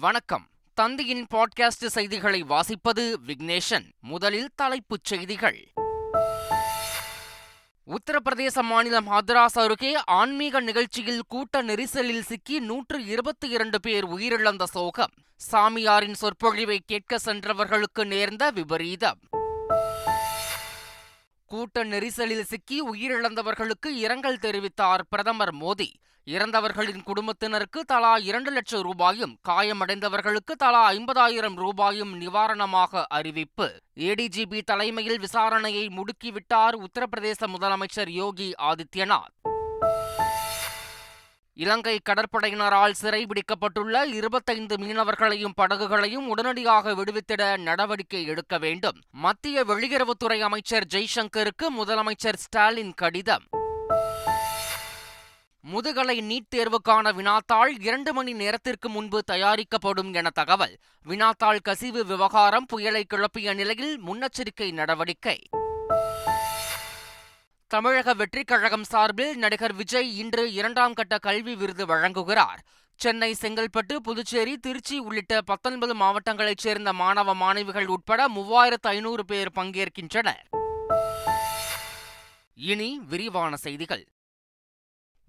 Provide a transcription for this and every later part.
வணக்கம். தந்தியின் பாட்காஸ்ட் செய்திகளை வாசிப்பது விக்னேஷன். முதலில் தலைப்புச் செய்திகள். உத்தரப்பிரதேச மாநிலம் ஹத்ராஸ் அருகே ஆன்மீக நிகழ்ச்சியில் கூட்ட நெரிசலில் சிக்கி நூற்று இருபத்தி இரண்டு பேர் உயிரிழந்த சோகம். சாமியாரின் சொற்பொழிவை கேட்க சென்றவர்களுக்கு நேர்ந்த விபரீதம். கூட்ட நெரிசலில் சிக்கி உயிரிழந்தவர்களுக்கு இரங்கல் தெரிவித்தார் பிரதமர் மோடி. இறந்தவர்களின் குடும்பத்தினருக்கு தலா இரண்டு லட்சம் ரூபாயும் காயமடைந்தவர்களுக்கு தலா ஐம்பதாயிரம் ரூபாயும் நிவாரணமாக அறிவிப்பு. ஏடிஜிபி தலைமையில் விசாரணையை முடுக்கிவிட்டார் உத்தரப்பிரதேச முதலமைச்சர் யோகி ஆதித்யநாத். இலங்கை கடற்படையினரால் சிறைபிடிக்கப்பட்டுள்ள இருபத்தைந்து மீனவர்களையும் படகுகளையும் உடனடியாக விடுவித்திட நடவடிக்கை எடுக்க வேண்டும். மத்திய வெளியுறவுத்துறை அமைச்சர் ஜெய்சங்கருக்கு முதலமைச்சர் ஸ்டாலின் கடிதம். முதுகலை நீட் தேர்வுக்கான வினாத்தாள் இரண்டு மணி நேரத்திற்கு முன்பு தயாரிக்கப்படும் என தகவல். வினாத்தாள் கசிவு விவகாரம் புயலை கிளப்பிய நிலையில் முன்னெச்சரிக்கை நடவடிக்கை. தமிழக வெற்றிக் கழகம் சார்பில் நடிகர் விஜய் இன்று இரண்டாம் கட்ட கல்வி விருது வழங்குகிறார். சென்னை செங்கல்பட்டு புதுச்சேரி திருச்சி உள்ளிட்ட பத்தொன்பது மாவட்டங்களைச் சேர்ந்த மாணவ மாணவிகள் உட்பட மூவாயிரத்து ஐநூறு பேர் பங்கேற்கின்றனர். இனி விரிவான செய்திகள்.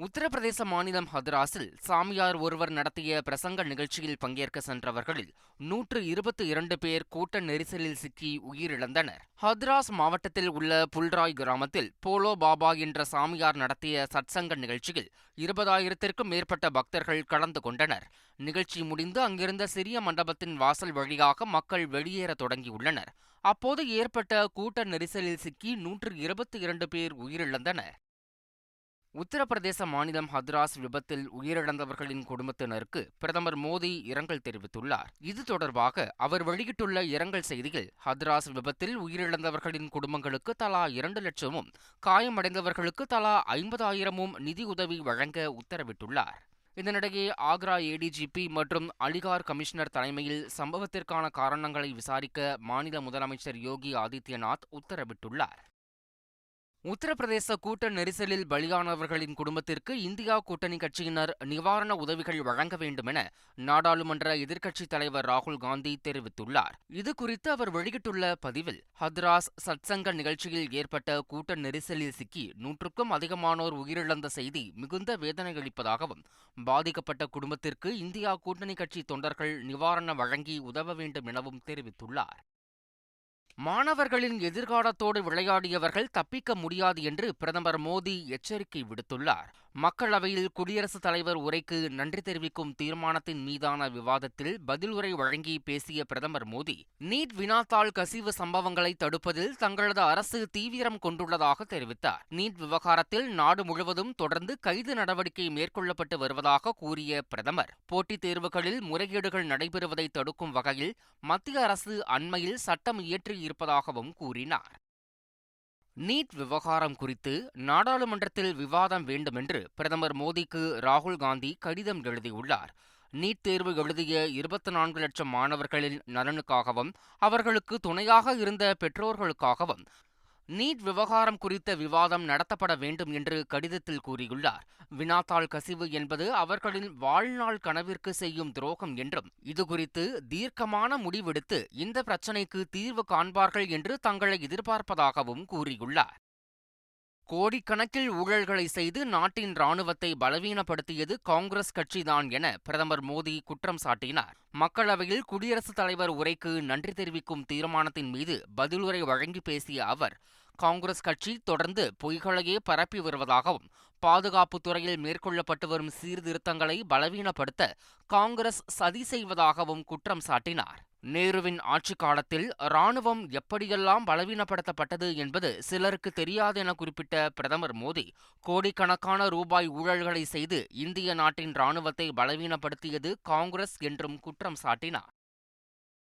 உத்தரப்பிரதேச மாநிலம் ஹத்ராஸில் சாமியார் ஒருவர் நடத்திய பிரசங்க நிகழ்ச்சியில் பங்கேற்க சென்றவர்களில் நூற்று இருபத்தி இரண்டு பேர் கூட்ட நெரிசலில் சிக்கி உயிரிழந்தனர். ஹத்ராஸ் மாவட்டத்தில் உள்ள புல்ராய் கிராமத்தில் போலோ பாபா என்ற சாமியார் நடத்திய சத்சங்க நிகழ்ச்சியில் இருபதாயிரத்திற்கும் மேற்பட்ட பக்தர்கள் கலந்து கொண்டனர். நிகழ்ச்சி முடிந்து அங்கிருந்த சிறிய மண்டபத்தின் வாசல் வழியாக மக்கள் வெளியேற தொடங்கியுள்ளனர். அப்போது ஏற்பட்ட கூட்ட நெரிசலில் சிக்கி நூற்று இருபத்தி இரண்டு பேர் உயிரிழந்தனர். உத்தரப்பிரதேச மாநிலம் ஹத்ராஸ் விபத்தில் உயிரிழந்தவர்களின் குடும்பத்தினருக்கு பிரதமர் மோடி இரங்கல் தெரிவித்துள்ளார். இது தொடர்பாக அவர் வெளியிட்டுள்ள இரங்கல் செய்தியில் ஹத்ராஸ் விபத்தில் உயிரிழந்தவர்களின் குடும்பங்களுக்கு தலா இரண்டு லட்சமும் காயமடைந்தவர்களுக்கு தலா ஐம்பதாயிரமும் நிதியுதவி வழங்க உத்தரவிட்டுள்ளார். இதனிடையே ஆக்ரா ஏடிஜிபி மற்றும் அலிகார் கமிஷனர் தலைமையில் சம்பவத்திற்கான காரணங்களை விசாரிக்க மாநில முதலமைச்சர் யோகி ஆதித்யநாத் உத்தரவிட்டுள்ளார். உத்தரப்பிரதேச கூட்ட நெரிசலில் பலியானவர்களின் குடும்பத்திற்கு இந்தியா கூட்டணி கட்சியினர் நிவாரண உதவிகள் வழங்க வேண்டும் என நாடாளுமன்ற எதிர்க்கட்சித் தலைவர் ராகுல் காந்தி தெரிவித்துள்ளார். இது குறித்து அவர் வெளியிட்டுள்ள பதிவில் ஹத்ராஸ் சத்சங்க நிகழ்ச்சியில் ஏற்பட்ட கூட்ட நெரிசலில் சிக்கி நூற்றுக்கும் அதிகமானோர் உயிரிழந்த செய்தி மிகுந்த வேதனையளிப்பதாகவும் பாதிக்கப்பட்ட குடும்பத்திற்கு இந்தியா கூட்டணி கட்சி தொண்டர்கள் நிவாரணம் வழங்கி உதவ வேண்டும் எனவும் தெரிவித்துள்ளார். மாணவர்களின் எதிர்காலத்தோடு விளையாடியவர்கள் தப்பிக்க முடியாது என்று பிரதமர் மோடி எச்சரிக்கை விடுத்துள்ளார். மக்களவையில் குடியரசுத் தலைவர் உரைக்கு நன்றி தெரிவிக்கும் தீர்மானத்தின் மீதான விவாதத்தில் பதில் உரை வழங்கி பேசிய பிரதமர் மோடி நீட் வினாத்தாள் கசிவு சம்பவங்களை தடுப்பதில் தங்களது அரசு தீவிரம் கொண்டுள்ளதாக தெரிவித்தார். நீட் விவகாரத்தில் நாடு முழுவதும் தொடர்ந்து கைது நடவடிக்கை மேற்கொள்ளப்பட்டு வருவதாக கூறிய பிரதமர் போட்டித் தேர்வுகளில் முறைகேடுகள் நடைபெறுவதை தடுக்கும் வகையில் மத்திய அரசு அண்மையில் சட்டம் இயற்றியிருப்பதாகவும் கூறினார். நீட் விவகாரம் குறித்து நாடாளுமன்றத்தில் விவாதம் வேண்டுமென்று பிரதமர் மோடிக்கு ராகுல் காந்தி கடிதம் எழுதியுள்ளார். நீட் தேர்வு எழுதிய இருபத்தி நான்கு லட்சம் மாணவர்களின் நலனுக்காகவும் அவர்களுக்கு துணையாக இருந்த பெற்றோர்களுக்காகவும் நீட் விவகாரம் குறித்த விவாதம் நடத்தப்பட வேண்டும் என்று கடிதத்தில் கூறியுள்ளார். வினாத்தாள் கசிவு என்பது அவர்களின் வாழ்நாள் கனவிற்கு செய்யும் துரோகம் என்றும் இதுகுறித்து தீர்க்கமான முடிவெடுத்து இந்த பிரச்சினைக்கு தீர்வு காண்பார்கள் என்று தங்களை எதிர்பார்ப்பதாகவும் கூறியுள்ளார். கோடிக்கணக்கில் ஊழல்களை செய்து நாட்டின் ராணுவத்தை பலவீனப்படுத்தியது காங்கிரஸ் கட்சிதான் என பிரதமர் மோடி குற்றம் சாட்டினார். மக்களவையில் குடியரசுத் தலைவர் உரைக்கு நன்றி தெரிவிக்கும் தீர்மானத்தின் மீது பதிலுரை வழங்கி பேசிய அவர் காங்கிரஸ் கட்சி தொடர்ந்து பொய்களையே பரப்பி வருவதாகவும் பாதுகாப்பு துறையில் மேற்கொள்ளப்பட்டு வரும் சீர்திருத்தங்களை பலவீனப்படுத்த காங்கிரஸ் சதி செய்வதாகவும் குற்றம் சாட்டினார். நேருவின் ஆட்சி காலத்தில் ராணுவம் எப்படியெல்லாம் பலவீனப்படுத்தப்பட்டது என்பது சிலருக்கு தெரியாது என குறிப்பிட்ட பிரதமர் மோடி கோடிக்கணக்கான ரூபாய் ஊழல்களை செய்து இந்திய நாட்டின் ராணுவத்தை பலவீனப்படுத்தியது காங்கிரஸ் என்றும் குற்றம் சாட்டினார்.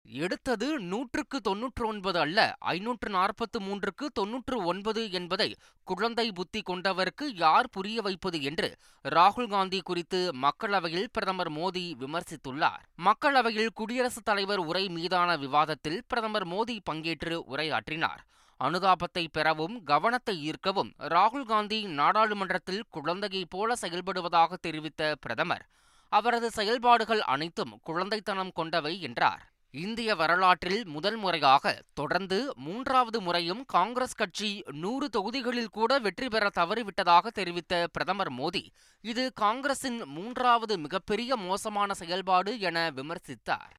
எடுத்தது நூற்றுக்கு தொன்னூற்று ஒன்பது அல்ல ஐநூற்று நாற்பத்து மூன்றுக்கு தொன்னூற்று ஒன்பது என்பதை குழந்தை புத்தி கொண்டவருக்கு யார் புரிய வைப்பது என்று ராகுல் காந்தி குறித்து மக்களவையில் பிரதமர் மோடி விமர்சித்துள்ளார். மக்களவையில் குடியரசுத் தலைவர் உரை மீதான விவாதத்தில் பிரதமர் மோடி பங்கேற்று உரையாற்றினார். அனுதாபத்தை பெறவும் கவனத்தை ஈர்க்கவும் ராகுல் காந்தி நாடாளுமன்றத்தில் குழந்தையைப் போல செயல்படுவதாக தெரிவித்த பிரதமர் அவரது செயல்பாடுகள் அனைத்தும் குழந்தைத்தனம் கொண்டவை என்றார். இந்திய வரலாற்றில் முதல் முறையாக தொடர்ந்து மூன்றாவது முறையும் காங்கிரஸ் கட்சி நூறு தொகுதிகளில் கூட வெற்றி பெற தவறிவிட்டதாக தெரிவித்த பிரதமர் மோடி இது காங்கிரசின் மூன்றாவது மிகப்பெரிய மோசமான செயல்பாடு என விமர்சித்தார்.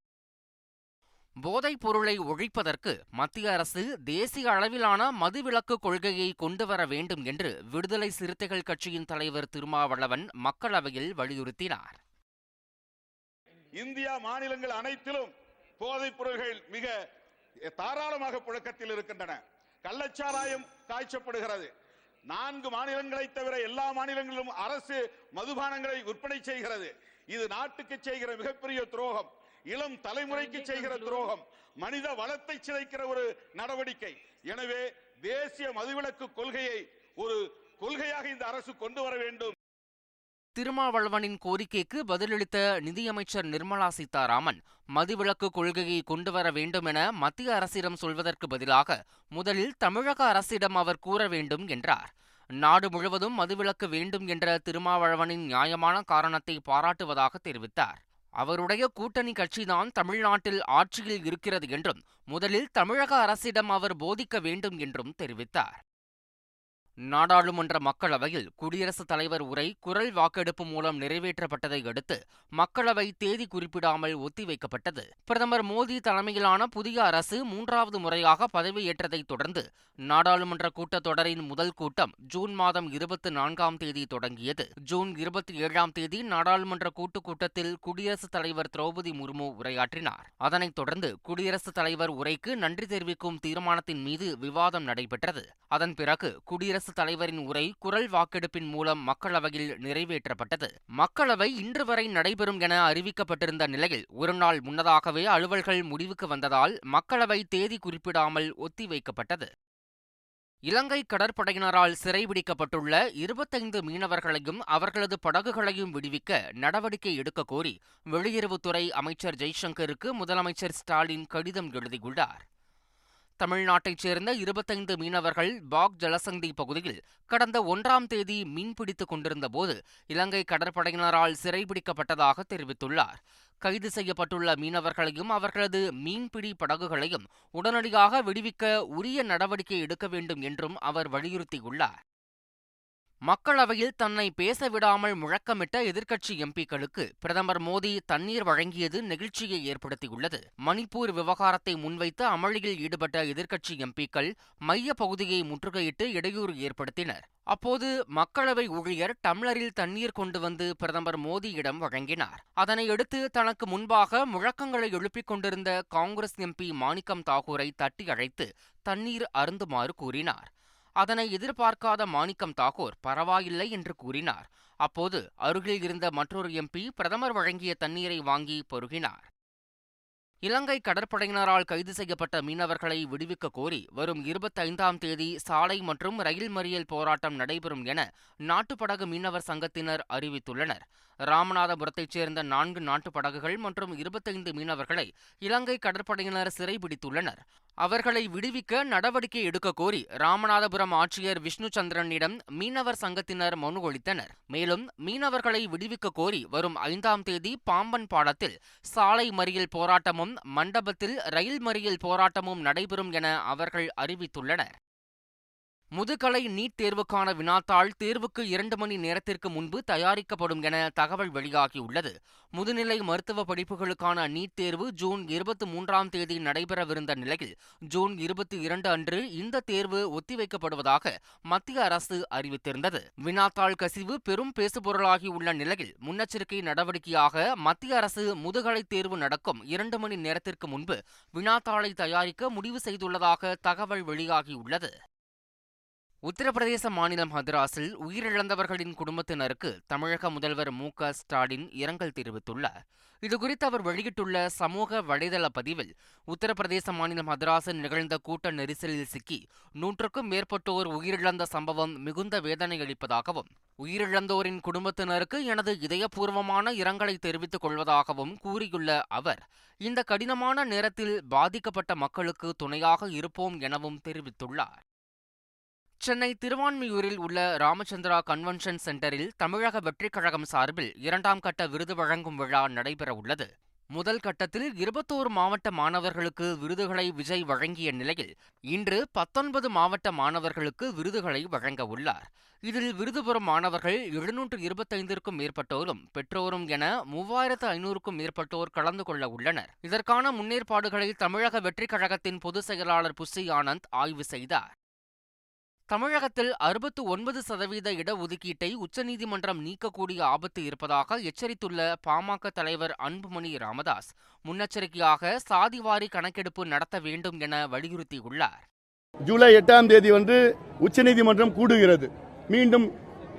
போதைப் பொருளை ஒழிப்பதற்கு மத்திய அரசு தேசிய அளவிலான மதுவிலக்கு கொள்கையை கொண்டுவர வேண்டும் என்று விடுதலை சிறுத்தைகள் கட்சியின் தலைவர் திருமாவளவன் மக்களவையில் வலியுறுத்தினார். இந்தியா மாநிலங்கள் அனைத்திலும் போதைப் பொருள்கள் மிக தாராளமாக புழக்கத்தில் இருக்கின்றன. கள்ளச்சாராயம் காய்ச்சப்படுகிறது. நான்கு மாநிலங்களை தவிர எல்லா மாநிலங்களிலும் அரசு மதுபானங்களை விற்பனை செய்கிறது. இது நாட்டுக்கு செய்கிற மிகப்பெரிய துரோகம். இளம் தலைமுறைக்கு செய்கிற துரோகம். மனித வளத்தை சிதைக்கிற ஒரு நடவடிக்கை. எனவே தேசிய மதுவிலக்கு கொள்கையை ஒரு கொள்கையாக இந்த அரசு கொண்டு வர வேண்டும். திருமாவளவனின் கோரிக்கைக்கு பதிலளித்த நிதியமைச்சர் நிர்மலா சீதாராமன் மதுவிலக்கு கொள்கையை கொண்டுவர வேண்டும் என மத்திய அரசிடம் சொல்வதற்கு பதிலாக முதலில் தமிழக அரசிடம் அவர் கூற வேண்டும் என்றார். நாடு முழுவதும் மதுவிலக்கு வேண்டும் என்ற திருமாவளவனின் நியாயமான காரணத்தை பாராட்டுவதாக தெரிவித்தார். அவருடைய கூட்டணி கட்சிதான் தமிழ்நாட்டில் ஆட்சியில் இருக்கிறது என்றும் முதலில் தமிழக அரசிடம் அவர் போதிக்க வேண்டும் என்றும் தெரிவித்தார். நாடாளுமன்ற மக்களவையில் குடியரசுத் தலைவர் உரை குரல் வாக்கெடுப்பு மூலம் நிறைவேற்றப்பட்டதை அடுத்து மக்களவை தேதி குறிப்பிடாமல் ஒத்திவைக்கப்பட்டது. பிரதமர் மோடி தலைமையிலான புதிய அரசு மூன்றாவது முறையாக பதவியேற்றதைத் தொடர்ந்து நாடாளுமன்ற கூட்டத்தொடரின் முதல் கூட்டம் ஜூன் மாதம் இருபத்தி நான்காம் தேதி தொடங்கியது. ஜூன் இருபத்தி ஏழாம் தேதி நாடாளுமன்ற கூட்டுக் கூட்டத்தில் குடியரசுத் தலைவர் திரௌபதி முர்மு உரையாற்றினார். அதனைத் தொடர்ந்து குடியரசுத் தலைவர் உரைக்கு நன்றி தெரிவிக்கும் தீர்மானத்தின் மீது விவாதம் நடைபெற்றது. அதன் பிறகு குடியரசு குடியரசுத் தலைவரின் உரை குரல் வாக்கெடுப்பின் மூலம் மக்களவையில் நிறைவேற்றப்பட்டது. மக்களவை இன்று வரை நடைபெறும் என அறிவிக்கப்பட்டிருந்த நிலையில் ஒருநாள் முன்னதாகவே அலுவல்கள் முடிவுக்கு வந்ததால் மக்களவை தேதி குறிப்பிடாமல் ஒத்திவைக்கப்பட்டது இலங்கை கடற்படையினரால் சிறைபிடிக்கப்பட்டுள்ள இருபத்தைந்து மீனவர்களையும் அவர்களது படகுகளையும் விடுவிக்க நடவடிக்கை எடுக்க கோரி வெளியுறவுத்துறை அமைச்சர் ஜெய்சங்கருக்கு முதலமைச்சர் ஸ்டாலின் கடிதம் எழுதியுள்ளார். தமிழ்நாட்டைச் சேர்ந்த இருபத்தைந்து மீனவர்கள் பாக் ஜலசந்தி பகுதியில் கடந்த ஒன்றாம் தேதி மீன்பிடித்துக் கொண்டிருந்தபோது இலங்கை கடற்படையினரால் சிறைபிடிக்கப்பட்டதாக தெரிவித்துள்ளார். கைது செய்யப்பட்டுள்ள மீனவர்களையும் அவர்களது மீன்பிடி படகுகளையும் உடனடியாக விடுவிக்க உரிய நடவடிக்கை எடுக்க வேண்டும் என்றும் அவர் வலியுறுத்தியுள்ளார். மக்களவையில் தன்னை பேச விடாமல் முழக்கமிட்ட எதிர்க்கட்சி எம்பிக்களுக்கு பிரதமர் மோடி தண்ணீர் வழங்கியது நெகிழ்ச்சியை ஏற்படுத்தியுள்ளது. மணிப்பூர் விவகாரத்தை முன்வைத்து அமளியில் ஈடுபட்ட எதிர்க்கட்சி எம்பிக்கள் மைய பகுதியை முற்றுகையிட்டு இடையூறு ஏற்படுத்தினர். அப்போது மக்களவை ஊழியர் டம்ளரில் தண்ணீர் கொண்டு வந்து பிரதமர் மோடியிடம் வழங்கினார். அதனையடுத்து தனக்கு முன்பாக முழக்கங்களை எழுப்பிக் கொண்டிருந்த காங்கிரஸ் எம்பி மாணிக்கம் தாகூரை தட்டி அழைத்து தண்ணீர் அருந்துமாறு கூறினார். அதனை எதிர்பார்க்காத மாணிக்கம் தாக்கூர் பரவாயில்லை என்று கூறினார். அப்போது அருகில் இருந்த மற்றொரு எம்பி பிரதமர் வழங்கிய தண்ணீரை வாங்கி பருகினார். இலங்கை கடற்படையினரால் கைது செய்யப்பட்ட மீனவர்களை விடுவிக்க கோரி வரும் இருபத்தைந்தாம் தேதி சாலை மற்றும் ரயில் மறியல் போராட்டம் நடைபெறும் என நாட்டுப்படகு மீனவர் சங்கத்தினர் அறிவித்துள்ளனர். ராமநாதபுரத்தைச் சேர்ந்த நான்கு நாட்டுப் படகுகள் மற்றும் இருபத்தைந்து மீனவர்களை இலங்கை கடற்படையினர் சிறைபிடித்துள்ளனர். அவர்களை விடுவிக்க நடவடிக்கை எடுக்க கோரி ராமநாதபுரம் ஆட்சியர் விஷ்ணு சந்திரனிடம் மீனவர் சங்கத்தினர் மனு அளித்தனர். மேலும் மீனவர்களை விடுவிக்க கோரி வரும் ஐந்தாம் தேதி பாம்பன் பாலத்தில் சாலை மறியல் போராட்டமும் மண்டபத்தில் ரயில் மறியல் போராட்டமும் நடைபெறும் என அவர்கள் அறிவித்துள்ளனர். முதுகலை நீட் தேர்வுக்கான வினாத்தாள் தேர்வுக்கு இரண்டு மணி நேரத்திற்கு முன்பு தயாரிக்கப்படும் என தகவல் வெளியாகியுள்ளது. முதுநிலை மருத்துவ படிப்புகளுக்கான நீட் தேர்வு ஜூன் இருபத்தி மூன்றாம் தேதி நடைபெறவிருந்த நிலையில் ஜூன் இருபத்தி இரண்டு அன்று இந்த தேர்வு ஒத்திவைக்கப்படுவதாக மத்திய அரசு அறிவித்திருந்தது. வினாத்தாள் கசிவு பெரும் பேசுபொருளாகியுள்ள நிலையில் முன்னெச்சரிக்கை நடவடிக்கையாக மத்திய அரசு முதுகலை தேர்வு நடக்கும் இரண்டு மணி நேரத்திற்கு முன்பு வினாத்தாளை தயாரிக்க முடிவு செய்துள்ளதாக தகவல் வெளியாகியுள்ளது. உத்தரப்பிரதேச மாநிலம் ஹதராஸில் உயிரிழந்தவர்களின் குடும்பத்தினருக்கு தமிழக முதல்வர் மு ஸ்டாலின் இரங்கல் தெரிவித்துள்ளார். இதுகுறித்து அவர் வெளியிட்டுள்ள சமூக வலைதள பதிவில் உத்தரப்பிரதேச மாநிலம் ஹதராஸில் நிகழ்ந்த கூட்ட நெரிசலில் சிக்கி நூற்றுக்கும் மேற்பட்டோர் உயிரிழந்த சம்பவம் மிகுந்த வேதனை அளிப்பதாகவும் உயிரிழந்தோரின் குடும்பத்தினருக்கு எனது இதயபூர்வமான இரங்கலை தெரிவித்துக் கொள்வதாகவும் கூறியுள்ள அவர் இந்த கடினமான நேரத்தில் பாதிக்கப்பட்ட மக்களுக்கு துணையாக இருப்போம் எனவும் தெரிவித்துள்ளார். சென்னை திருவான்மியூரில் உள்ள ராமச்சந்திரா கன்வென்ஷன் சென்டரில் தமிழக வெற்றிக் கழகம் சார்பில் இரண்டாம் கட்ட விருது வழங்கும் விழா நடைபெறவுள்ளது முதல் கட்டத்தில் இருபத்தோரு மாவட்ட மாணவர்களுக்கு விருதுகளை விஜய் வழங்கிய நிலையில் இன்று பத்தொன்பது மாவட்ட மாணவர்களுக்கு விருதுகளை வழங்க உள்ளார். இதில் விருது பெறும் மாணவர்கள் எழுநூற்று இருபத்தைந்திற்கும் மேற்பட்டோரும் பெற்றோரும் என மூவாயிரத்து ஐநூறுக்கும் மேற்பட்டோர் கலந்து கொள்ள உள்ளனர். இதற்கான முன்னேற்பாடுகளை தமிழக வெற்றிக் கழகத்தின் பொதுச் செயலாளர் புஸ்ஸி ஆனந்த் ஆய்வு செய்தார். தமிழகத்தில் அறுபத்து ஒன்பது சதவீத இடஒதுக்கீட்டை உச்சநீதிமன்றம் நீக்கக்கூடிய ஆபத்து இருப்பதாக எச்சரித்துள்ள பாமக தலைவர் அன்புமணி ராமதாஸ். முன்னெச்சரிக்கையாக சாதிவாரி கணக்கெடுப்பு நடத்த வேண்டும் என வலியுறுத்தியுள்ளார். ஜூலை எட்டாம் தேதி வந்து உச்சநீதிமன்றம் கூடுகிறது. மீண்டும்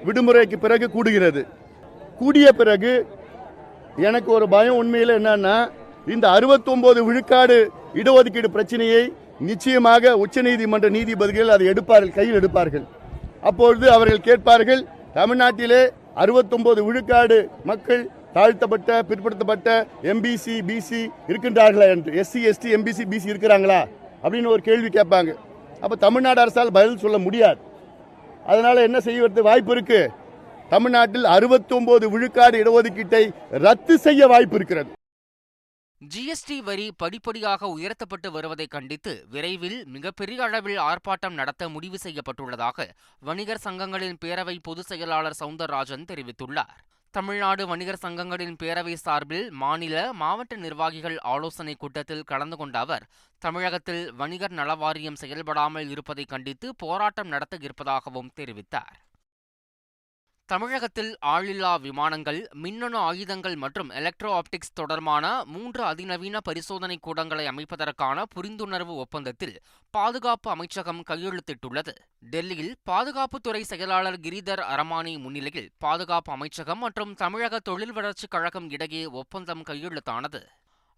விடுமுறைக்கு பிறகு கூடுகிறது. கூடிய பிறகு எனக்கு ஒரு பயம் உண்மையில் என்னன்னா இந்த 69 விழுக்காடு இடஒதுக்கீடு பிரச்சனையை நிச்சயமாக உச்சநீதிமன்ற நீதிபதிகள் அதை எடுப்பார்கள் கையில் எடுப்பார்கள். அப்பொழுது அவர்கள் கேட்பார்கள் தமிழ்நாட்டிலே 69 விழுக்காடு மக்கள் தாழ்த்தப்பட்ட பிற்படுத்தப்பட்ட எம்பிசி பிசி இருக்கின்றார்களா என்று? எஸ்சி எஸ்டி எம்பிசி பிசி இருக்கிறாங்களா? அப்படின்னு ஒரு கேள்வி கேட்பாங்க. அப்போ தமிழ்நாடு அரசால் பதில் சொல்ல முடியாது. அதனால் என்ன செய்வது வாய்ப்பு இருக்கு. தமிழ்நாட்டில் 69 விழுக்காடு இடஒதுக்கீட்டை ரத்து செய்ய வாய்ப்பு இருக்கிறது. ஜிஎஸ்டி வரி படிப்படியாக உயர்த்தப்பட்டு வருவதை கண்டித்து விரைவில் மிகப்பெரிய அளவில் ஆர்ப்பாட்டம் நடத்த முடிவு செய்யப்பட்டுள்ளதாக வணிகர் சங்கங்களின் பேரவை பொதுச் செயலாளர் சவுந்தரராஜன் தெரிவித்துள்ளார். தமிழ்நாடு வணிகர் சங்கங்களின் பேரவை சார்பில் மாநில மாவட்ட நிர்வாகிகள் ஆலோசனைக் கூட்டத்தில் கலந்து கொண்ட அவர் தமிழகத்தில் வணிகர் நல வாரியம் செயல்படாமல் இருப்பதை கண்டித்து போராட்டம் நடத்த இருப்பதாகவும் தெரிவித்தார். தமிழகத்தில் ஆளில்லா விமானங்கள் மின்னணு ஆயுதங்கள் மற்றும் எலக்ட்ரோ ஆப்டிக்ஸ் தொடர்பான மூன்று அதிநவீன பரிசோதனை கூடங்களை அமைப்பதற்கான புரிந்துணர்வு ஒப்பந்தத்தில் பாதுகாப்பு அமைச்சகம் கையெழுத்திட்டுள்ளது. டெல்லியில் பாதுகாப்புத்துறை செயலாளர் கிரிதர் அரமானி முன்னிலையில் பாதுகாப்பு அமைச்சகம் மற்றும் தமிழக தொழில் வளர்ச்சிக் கழகம் இடையே ஒப்பந்தம் கையெழுத்தானது.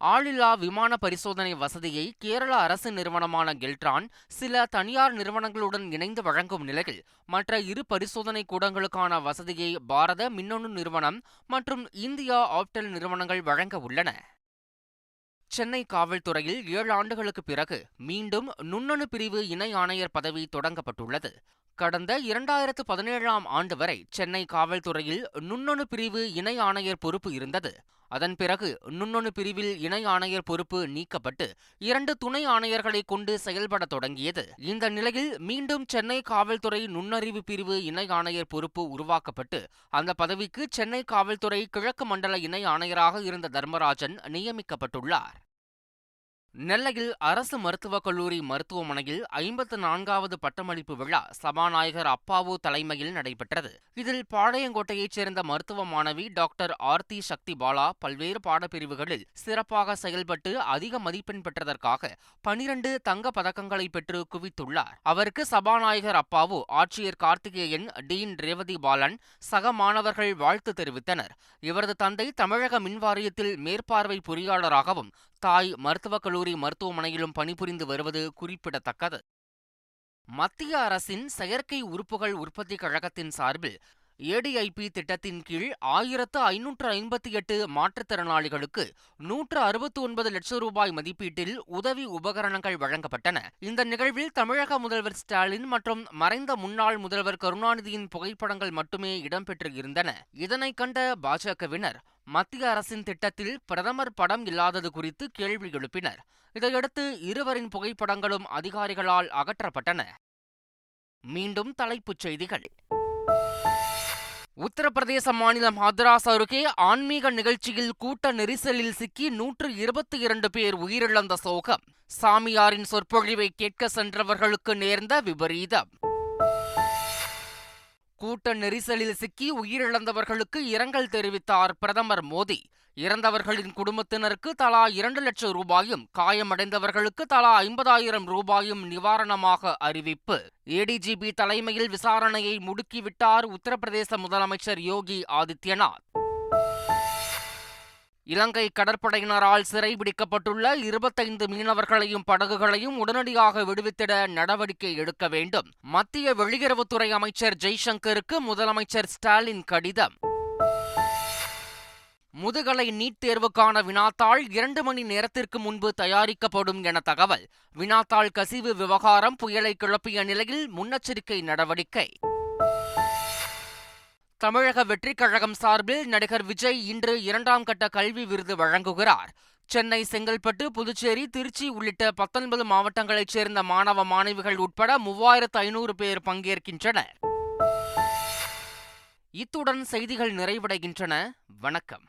ஆளில்லா விமான பரிசோதனை வசதியை கேரள அரசு நிறுவனமான கெல்ட்ரான் சில தனியார் நிறுவனங்களுடன் இணைந்து வழங்கும் நிலையில் மற்ற இரு பரிசோதனை கூடங்களுக்கான வசதியை பாரத மின்னணு நிறுவனம் மற்றும் இந்தியா ஆப்டெல் நிறுவனங்கள் வழங்க உள்ளன. சென்னை காவல்துறையில் ஏழு ஆண்டுகளுக்கு பிறகு மீண்டும் நுண்ணணு பிரிவு இணை ஆணையர் பதவி தொடங்கப்பட்டுள்ளது. கடந்த இரண்டாயிரத்து பதினேழாம் ஆண்டு வரை சென்னை காவல்துறையில் நுண்ணணு பிரிவு இணை ஆணையர் பொறுப்பு இருந்தது. அதன் பிறகு நுண்ணணு பிரிவில் இணை ஆணையர் பொறுப்பு நீக்கப்பட்டு இரண்டு துணை ஆணையர்களை கொண்டு செயல்பட தொடங்கியது. இந்த நிலையில் மீண்டும் சென்னை காவல்துறை நுண்ணறிவு பிரிவு இணை ஆணையர் பொறுப்பு உருவாக்கப்பட்டு அந்த பதவிக்கு சென்னை காவல்துறை கிழக்கு மண்டல இணை ஆணையராக இருந்த தர்மராஜன் நியமிக்கப்பட்டுள்ளார். நெல்லையில் அரசு மருத்துவக் கல்லூரி மருத்துவமனையில் ஐம்பத்து நான்காவது பட்டமளிப்பு விழா சபாநாயகர் அப்பாவு தலைமையில் நடைபெற்றது. இதில் பாளையங்கோட்டையைச் சேர்ந்த மருத்துவ மாணவி டாக்டர் ஆர்த்தி சக்தி பாலா பல்வேறு பாடப்பிரிவுகளில் சிறப்பாக செயல்பட்டு அதிக மதிப்பெண் பெற்றதற்காக பனிரண்டு தங்க பதக்கங்களை பெற்று குவித்துள்ளார். அவருக்கு சபாநாயகர் அப்பாவு ஆட்சியர் கார்த்திகேயன் டீன் ரேவதி பாலன் சக மாணவர்கள் வாழ்த்து தெரிவித்தனர். இவரது தந்தை தமிழக மின்வாரியத்தில் மேற்பார்வை பொறியாளராகவும் தாய் மருத்துவக் கல்லூரி மருத்துவமனையிலும் பணிபுரிந்து வருவது குறிப்பிடத்தக்கது. மத்திய அரசின் செயற்கை உறுப்புகள் உற்பத்தி கழகத்தின் சார்பில் ஏடிஐபி திட்டத்தின் கீழ் ஆயிரத்து ஐநூற்று ஐம்பத்தி எட்டு மாற்றுத்திறனாளிகளுக்கு நூற்று அறுபத்தி ஒன்பது லட்சம் ரூபாய் மதிப்பீட்டில் உதவி உபகரணங்கள் வழங்கப்பட்டன. இந்த நிகழ்வில் தமிழக முதல்வர் ஸ்டாலின் மற்றும் மறைந்த முன்னாள் முதல்வர் கருணாநிதியின் புகைப்படங்கள் மட்டுமே இடம்பெற்று இருந்தன இதனை கண்ட பாஜகவினர் மத்திய அரசின் திட்டத்தில் பிரதமர் படம் இல்லாதது குறித்து கேள்வி எழுப்பினர். இதையடுத்து இருவரின் புகைப்படங்களும் அதிகாரிகளால் அகற்றப்பட்டன. மீண்டும் தலைப்புச் செய்திகள். உத்தரப்பிரதேச மாநிலம் ஹத்ராஸ் அருகே ஆன்மீக நிகழ்ச்சியில் கூட்ட நெரிசலில் சிக்கி நூற்று இருபத்தி இரண்டு பேர் உயிரிழந்த சோகம். சாமியாரின் சொற்பொழிவை கேட்க சென்றவர்களுக்கு நேர்ந்த விபரீதம். கூட்ட நெரிசலில் சிக்கி உயிரிழந்தவர்களுக்கு இரங்கல் தெரிவித்தார் பிரதமர் மோடி. இறந்தவர்களின் குடும்பத்தினருக்கு தலா இரண்டு லட்சம் ரூபாயும் காயமடைந்தவர்களுக்கு தலா ஐம்பதாயிரம் ரூபாயும் நிவாரணமாக அறிவிப்பு. ஏடிஜிபி தலைமையில் விசாரணையை முடுக்கிவிட்டார் உத்தரப்பிரதேச முதலமைச்சர் யோகி ஆதித்யநாத். இலங்கை கடற்படையினரால் சிறைபிடிக்கப்பட்டுள்ள இருபத்தைந்து மீனவர்களையும் படகுகளையும் உடனடியாக விடுவித்திட நடவடிக்கை எடுக்க வேண்டும். மத்திய வெளியுறவுத்துறை அமைச்சர் ஜெய்சங்கருக்கு முதலமைச்சர் ஸ்டாலின் கடிதம். முதுகலை நீட் தேர்வுக்கான வினாத்தாள் இரண்டு மணி நேரத்திற்கு முன்பு தயாரிக்கப்படும் என தகவல். வினாத்தாள் கசிவு விவகாரம் புயலை கிளப்பிய நிலையில் முன்னெச்சரிக்கை நடவடிக்கை. தமிழக வெற்றிக் கழகம் சார்பில் நடிகர் விஜய் இன்று இரண்டாம் கட்ட கல்வி விருது வழங்குகிறார். சென்னை செங்கல்பட்டு புதுச்சேரி திருச்சி உள்ளிட்ட பத்தொன்பது மாவட்டங்களைச் சேர்ந்த மாணவ மாணவிகள் உட்பட மூவாயிரத்து ஐநூறு பேர் பங்கேற்கின்றனர். இத்துடன் செய்திகள் நிறைவடைகின்றன. வணக்கம்.